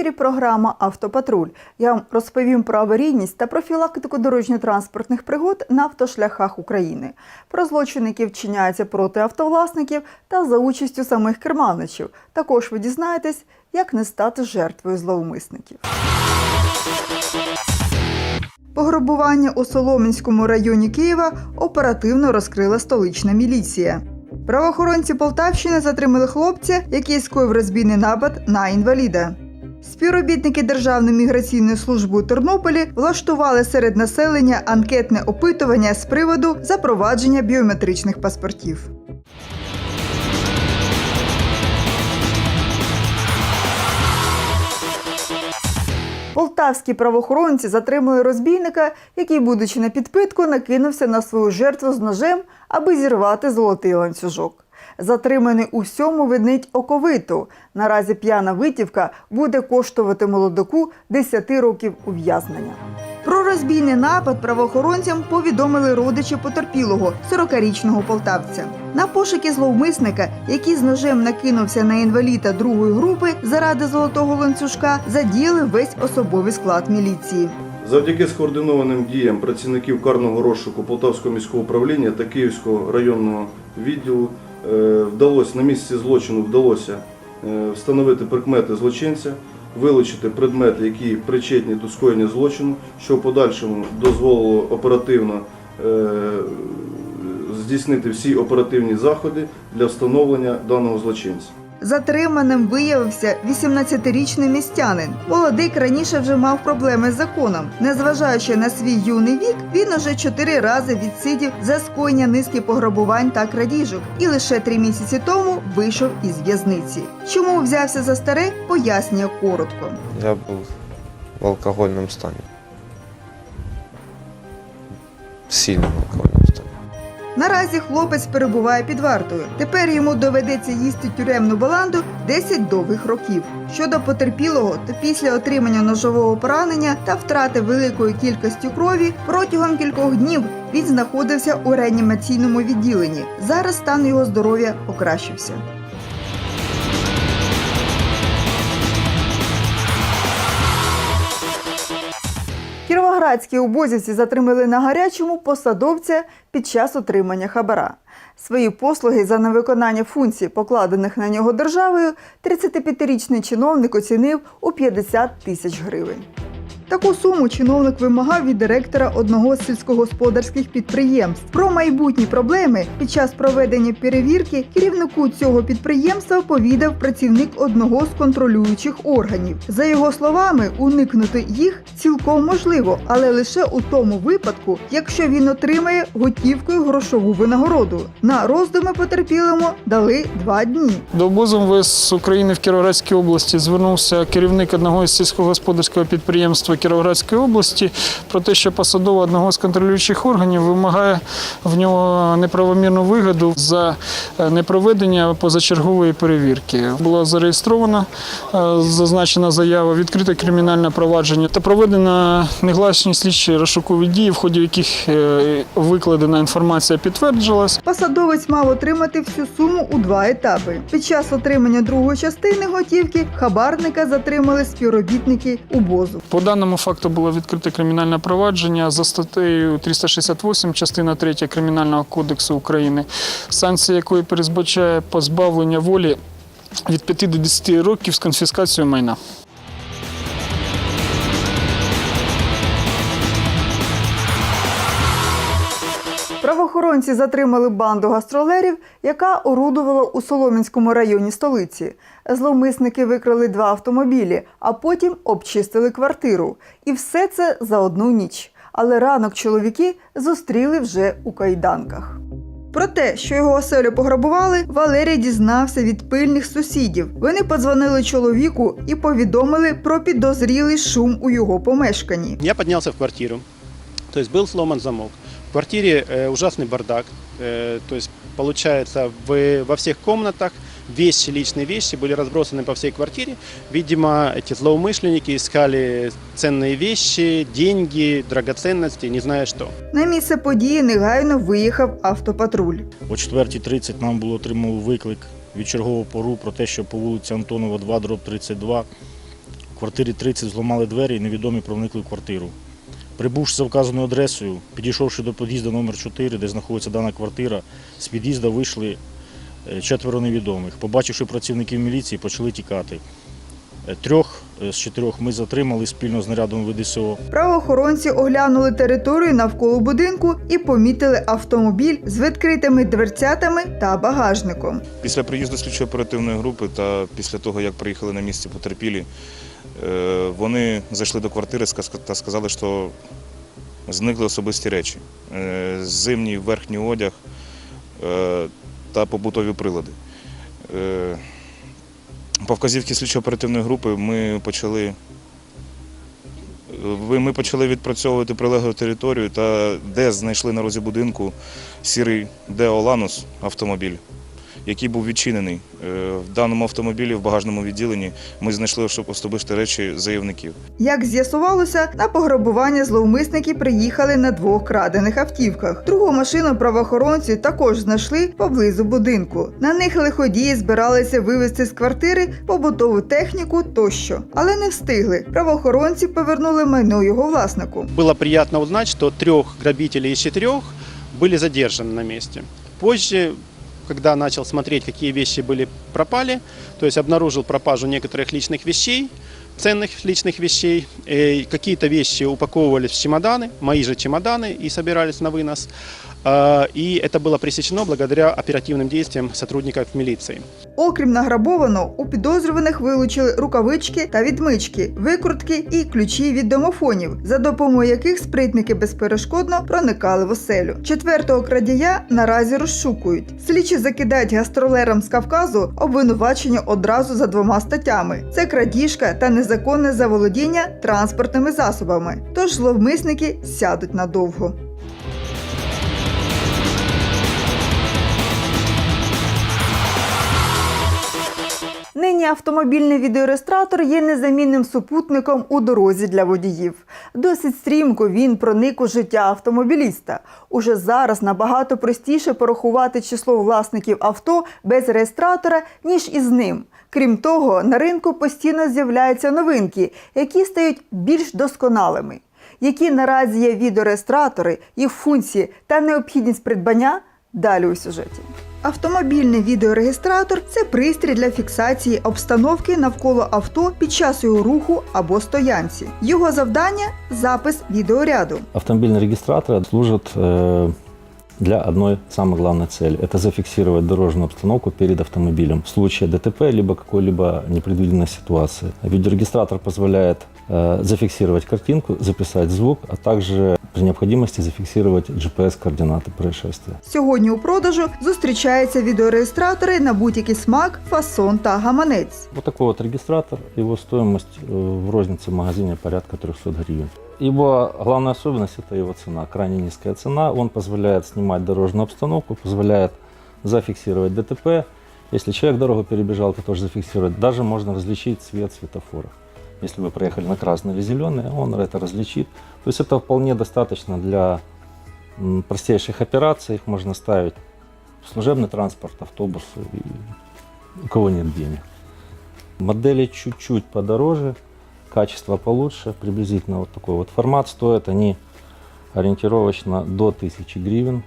Ефірі. Програма Автопатруль. Я вам розповім про аварійність та профілактику дорожньо-транспортних пригод на автошляхах України, про злочини, які вчиняються проти автовласників та за участю самих керманичів. Також ви дізнаєтесь, як не стати жертвою зловмисників. Пограбування у Соломінському районі Києва оперативно розкрила столична міліція. Правоохоронці Полтавщини затримали хлопця, який скоїв розбійний напад на інваліда. Співробітники Державної міграційної служби у Тернополі влаштували серед населення анкетне опитування з приводу запровадження біометричних паспортів. Полтавські правоохоронці затримали розбійника, який, будучи на підпитку, накинувся на свою жертву з ножем, аби зірвати золотий ланцюжок. Затриманий у всьому винить оковиту. Наразі п'яна витівка буде коштувати молодоку 10 років ув'язнення. Про розбійний напад правоохоронцям повідомили родичі потерпілого 40-річного полтавця. На пошуки зловмисника, який з ножем накинувся на інваліда другої групи заради золотого ланцюжка, задіяли весь особовий склад міліції. Завдяки скоординованим діям працівників карного розшуку Полтавського міського управління та Київського районного відділу вдалося на місці злочину вдалося е, встановити прикмети злочинця, вилучити предмети, які причетні до скоєння злочину, що в подальшому дозволило оперативно е, здійснити всі оперативні заходи для встановлення даного злочинця. Затриманим виявився 18-річний містянин. Молодик раніше вже мав проблеми з законом. Незважаючи на свій юний вік, він уже чотири рази відсидів за скоєння низки пограбувань та крадіжок, і лише три місяці тому вийшов із в'язниці. Чому взявся за старе, пояснює коротко. Я был в алкогольном стане. В сильном алкогольном стане. Наразі хлопець перебуває під вартою. Тепер йому доведеться їсти тюремну баланду 10 довгих років. Щодо потерпілого, то після отримання ножового поранення та втрати великої кількості крові протягом кількох днів він знаходився у реанімаційному відділенні. Зараз стан його здоров'я покращився. Кіровоградські обозівці затримали на гарячому посадовця під час отримання хабара. Свої послуги за невиконання функцій, покладених на нього державою, 35-річний чиновник оцінив у 50 тисяч гривень. Таку суму чиновник вимагав від директора одного з сільськогосподарських підприємств. Про майбутні проблеми під час проведення перевірки керівнику цього підприємства повідав працівник одного з контролюючих органів. За його словами, уникнути їх цілком можливо, але лише у тому випадку, якщо він отримає готівкою грошову винагороду. На роздуми потерпілому дали два дні. До обозу України в Кіровоградській області звернувся керівник одного із сільськогосподарського підприємства Кіровоградської області про те, що посадова одного з контролюючих органів вимагає в нього неправомірну вигоду за е, непроведення позачергової перевірки. Була зареєстрована е, зазначена заява, відкрите кримінальне провадження та проведено негласні слідчі розшукові дії, в ході яких е, викладена інформація підтвердилась. Посадовець мав отримати всю суму у два етапи. Під час отримання другої частини готівки хабарника затримали співробітники УБОЗу. По даному факту було відкрите кримінальне провадження за статтею 368, частина 3 Кримінального кодексу України, санкція якої передбачає позбавлення волі від 5 до 10 років з конфіскацією майна. Правоохоронці затримали банду гастролерів, яка орудувала у Соломінському районі столиці. Зловмисники викрали два автомобілі, а потім обчистили квартиру. І все це за одну ніч. Але ранок чоловіки зустріли вже у кайданках. Про те, що його оселю пограбували, Валерій дізнався від пильних сусідів. Вони подзвонили чоловіку і повідомили про підозрілий шум у його помешканні. Я поднялся в квартиру, то есть был сломан замок. В квартире э, ужасный бардак, э, то есть получается в, во всех комнатах вещи, личные вещи были разбросаны по всей квартире. Видимо, эти злоумышленники искали ценные вещи, деньги, драгоценности, не знаю что. На місце події негайно виїхав автопатруль. О 4.30 нам було отримав виклик від чергового пору про те, що по вулиці Антонова 2, дроб 32 квартирі 30 зламали двері і невідомі проникли в квартиру. Прибувши за вказаною адресою, підійшовши до під'їзду номер 4 де знаходиться дана квартира, з під'їзду вийшли е, четверо невідомих. Побачивши працівників міліції, почали тікати. Е, Трьох е, з чотирьох ми затримали спільно з нарядом ВДСО. Правоохоронці оглянули територію навколо будинку і помітили автомобіль з відкритими дверцятами та багажником. Після приїзду слідчо-оперативної групи та після того, як приїхали на місце потерпілі, вони зайшли до квартири та сказали, що зникли особисті речі. Е, Зимній верхній одяг е, та побутові прилади. Е, По вказівці слідчо-оперативної групи ми почали. Ми почали відпрацьовувати прилеглу територію та де знайшли на розі будинку сірий Део Ланус автомобіль який був відчинений. Е, В даному автомобілі в багажному відділенні ми знайшли особ- особисті речі заявників. Як з'ясувалося, на пограбування зловмисники приїхали на двох крадених автівках. Другу машину правоохоронці також знайшли поблизу будинку. На них лиходії збиралися вивезти з квартири побутову техніку тощо, але не встигли. Правоохоронці повернули майно його власнику. Было приятно узнать, что трех грабителей из четырех были задержаны на месте. Позже, когда начал смотреть, какие вещи были пропали, то есть обнаружил пропажу некоторых личных вещей, ценных личных вещей, какие-то вещи упаковывались в чемоданы, мои же чемоданы, и собирались на вынос. А, И это было пресечено благодаря оперативным действиям сотрудников милиции. Окрім награбованого, у підозрюваних вилучили рукавички та відмички, викрутки і ключі від домофонів, за допомогою яких спритники безперешкодно проникали в оселю. Четвертого крадія наразі розшукують. Слідчі закидають гастролерам з Кавказу обвинувачення одразу за двома статтями: це крадіжка та незаконне заволодіння транспортними засобами. Тож зловмисники сядуть надовго. Нині автомобільний відеореєстратор є незамінним супутником у дорозі для водіїв. Досить стрімко він проник у життя автомобіліста. Уже зараз набагато простіше порахувати число власників авто без реєстратора, ніж із ним. Крім того, на ринку постійно з'являються новинки, які стають більш досконалими. Які наразі є відеореєстратори, їх функції та необхідність придбання далі у сюжеті. Автомобільний відеорегістратор це пристрій для фіксації обстановки навколо авто під час його руху або стоянці. Його завдання запис відеоряду. Автомобильные регистраторы служат э, для одной самой главной цели. Это зафиксировать дорожную обстановку перед автомобилем в случае ДТП либо какой-либо непредвиденной ситуации. Видеорегистратор позволяет э, зафиксировать картинку, записать звук, а также при необходимости зафиксировать GPS-координаты происшествия. Сьогодні у продажу зустрічаються відеореєстратори на будь-який смак, фасон та гаманець. Вот такой вот регистратор, его стоимость э, в рознице в магазине порядка 300 гривен. Его главная особенность – это его цена, крайне низкая цена. Он позволяет снимать дорожную обстановку, позволяет зафиксировать ДТП. Если человек дорогу перебежал, то тоже зафиксировать. Даже можно различить цвет светофора. Если вы проехали на красный или зеленый, он это различит. То есть это вполне достаточно для простейших операций. Их можно ставить в служебный транспорт, автобусы, и у кого нет денег. Модели чуть-чуть подороже, качество получше, приблизительно вот такой вот формат. Стоят они ориентировочно до 1000 гривен.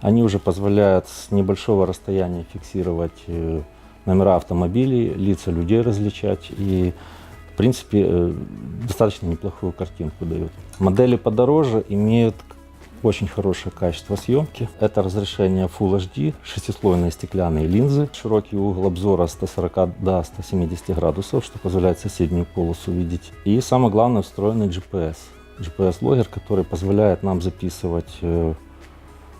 Они уже позволяют с небольшого расстояния фиксировать э, номера автомобилей, лица людей различать и, в принципе, э, достаточно неплохую картинку дают. Модели подороже имеют очень хорошее качество съемки. Это разрешение Full HD, шестислойные стеклянные линзы, широкий угол обзора с 140 до 170 градусов, что позволяет соседнюю полосу видеть. И самое главное, встроенный GPS. GPS-логер, который позволяет нам записывать э,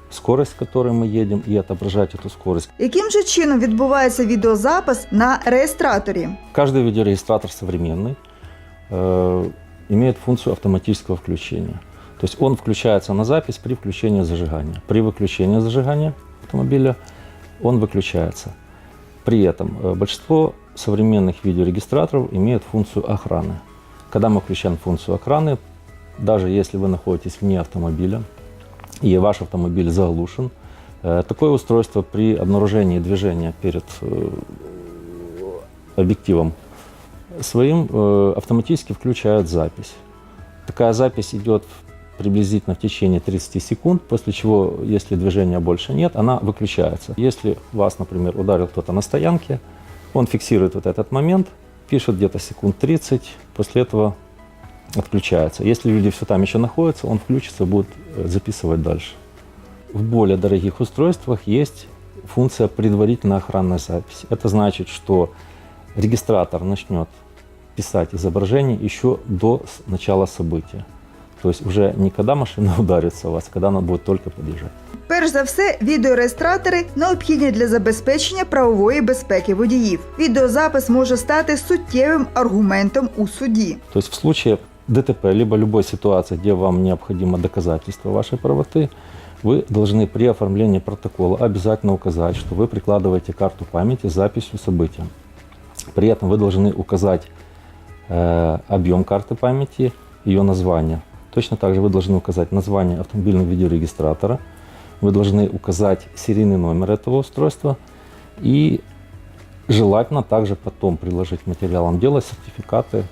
скорость, с которой мы едем, и отображать эту скорость. Яким же чином відбувається відеозапис на реєстраторі? Каждый видеорегистратор современный э, имеет функцию автоматического включения. То есть он включается на запись при включении зажигания. При выключении зажигания автомобиля он выключается. При этом э, большинство современных видеорегистраторов имеют функцию охраны. Когда мы включаем функцию охраны, даже если вы находитесь вне автомобиля и ваш автомобиль заглушен, э, такое устройство при обнаружении движения перед э, объективом своим э, автоматически включают запись. Такая запись идет приблизительно в течение 30 секунд, после чего, если движения больше нет, она выключается. Если вас, например, ударил кто-то на стоянке, он фиксирует вот этот момент, пишет где-то секунд 30, после этого отключается. Если люди все там еще находятся, он включится будет записывать дальше. В более дорогих устройствах есть функция предварительной охранной записи. Это значит, что регистратор начнет писать изображение еще до с- начала события. То есть уже не когда машина ударится в вас, а когда она будет только подъезжать. Перш за все, відеореєстратори необхідні для забезпечення правової безпеки водіїв. Відеозапис може стати суттєвим аргументом у суді. То есть в случае ДТП, либо любой ситуации, где вам необходимо доказательство вашей правоты, вы должны при оформлении протокола обязательно указать, что вы прикладываете карту памяти с записью события. При этом вы должны указать э, объем карты памяти, ее название. Точно так же вы должны указать название автомобильного видеорегистратора, вы должны указать серийный номер этого устройства и желательно также потом приложить материалам дела сертификаты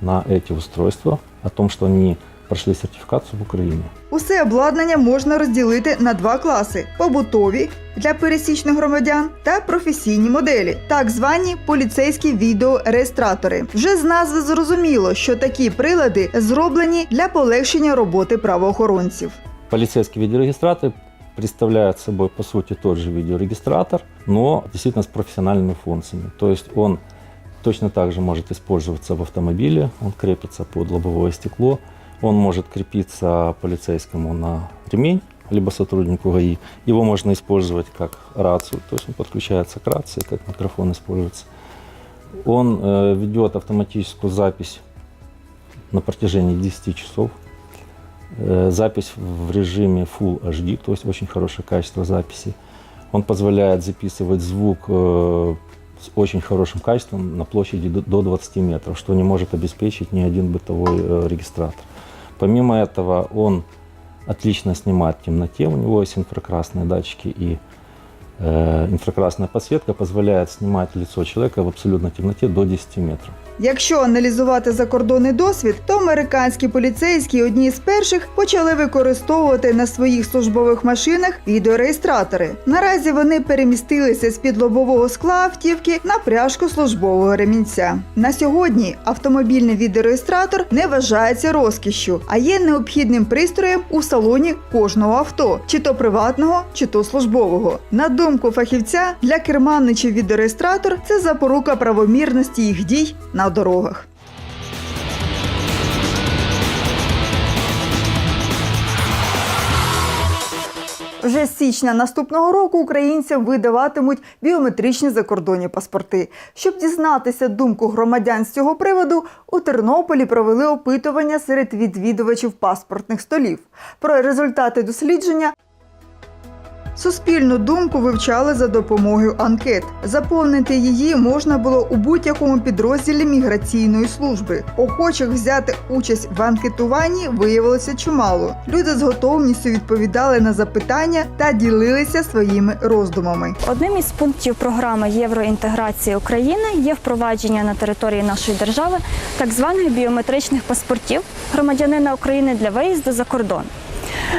на эти устройства о том, что они прошли сертификацию в Украине. Усе обладнання можна розділити на два класи: побутові для пересічних громадян та професійні моделі, так звані поліцейські відеореєстратори. Вже з назви зрозуміло, що такі прилади зроблені для полегшення роботи правоохоронців. Полицейский видеорегистратор представляет собой, по сути, тот же видеорегистратор, но действительно с профессиональными функциями. То есть он точно так же может использоваться в автомобиле, он крепится под лобовое стекло, он может крепиться полицейскому на ремень, либо сотруднику ГАИ. Его можно использовать как рацию, то есть он подключается к рации, как микрофон используется. Он э, ведет автоматическую запись на протяжении 10 часов. Э, Запись в режиме Full HD, то есть очень хорошее качество записи. Он позволяет записывать звук э, с очень хорошим качеством на площади до- до 20 метров, что не может обеспечить ни один бытовой э, регистратор. Помимо этого, он отлично снимает в темноте, у него есть инфракрасные датчики и э, инфракрасная подсветка позволяет снимать лицо человека в абсолютной темноте до 10 метров. Якщо аналізувати закордонний досвід, то американські поліцейські одні з перших почали використовувати на своїх службових машинах відеореєстратори. Наразі вони перемістилися з під лобового скла автівки на пряжку службового ремінця. На сьогодні автомобільний відеореєстратор не вважається розкішшю, а є необхідним пристроєм у салоні кожного авто, чи то приватного, чи то службового. На думку фахівця, для керманичів відеореєстратор це запорука правомірності їх дій на дорогах. Вже з січня наступного року українцям видаватимуть біометричні закордонні паспорти. Щоб дізнатися думку громадян з цього приводу, у Тернополі провели опитування серед відвідувачів паспортних столів. Про результати дослідження Суспільну думку вивчали за допомогою анкет. Заповнити її можна було у будь-якому підрозділі міграційної служби. Охочих взяти участь в анкетуванні виявилося чимало. Люди з готовністю відповідали на запитання та ділилися своїми роздумами. Одним із пунктів програми євроінтеграції України є впровадження на території нашої держави так званих біометричних паспортів громадянина України для виїзду за кордон.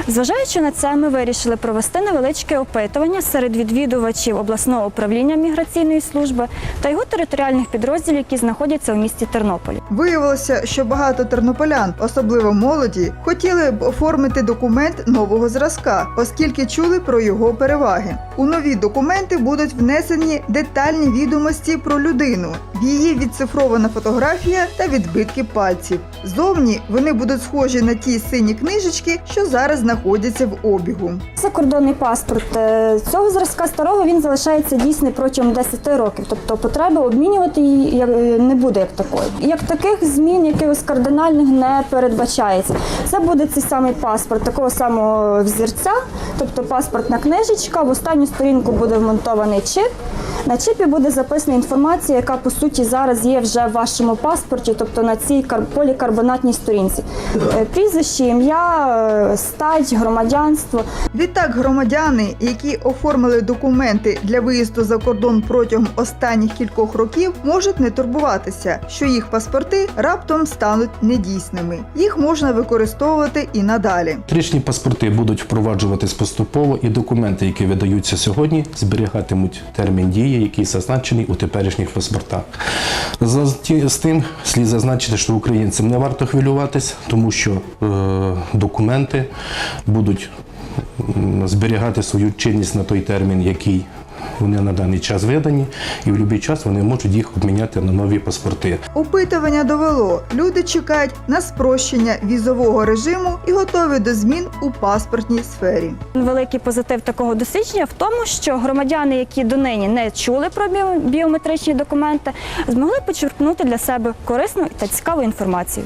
Зважаючи на це, ми вирішили провести невеличке опитування серед відвідувачів обласного управління міграційної служби та його територіальних підрозділів, які знаходяться у місті Тернополі. Виявилося, що багато тернополян, особливо молоді, хотіли б оформити документ нового зразка, оскільки чули про його переваги. У нові документи будуть внесені детальні відомості про людину, її відцифрована фотографія та відбитки пальців. Зовні вони будуть схожі на ті сині книжечки, що зараз знаходяться в обігу. Закордонний паспорт е, цього зразка старого він залишається дійсний протягом 10 років, тобто потреби обмінювати її е, не буде як такої. Як таких змін якихось кардинальних не передбачається. Це буде цей самий паспорт такого самого взірця, тобто паспортна книжечка. В останню сторінку буде вмонтований чип. На чіпі буде записана інформація, яка по суті зараз є вже в вашому паспорті, тобто на цій полікарбонатній сторінці. Е, Прізвище, ім'я, е, стать, громадянство. Відтак, громадяни, які оформили документи для виїзду за кордон протягом останніх кількох років, можуть не турбуватися, що їх паспорти раптом стануть недійсними. Їх можна використовувати і надалі. Трічні паспорти будуть впроваджуватись поступово, і документи, які видаються сьогодні, зберігатимуть термін дії, який зазначений у теперішніх паспортах. За ті- з тим слід зазначити, що українцям не варто хвилюватись, тому що е, документи будуть зберігати свою чинність на той термін, який вони на даний час видані, і в будь-який час вони можуть їх обміняти на нові паспорти. Опитування довело, люди чекають на спрощення візового режиму і готові до змін у паспортній сфері. Великий позитив такого дослідження в тому, що громадяни, які донині не чули про біо- біометричні документи, змогли почерпнути для себе корисну та цікаву інформацію.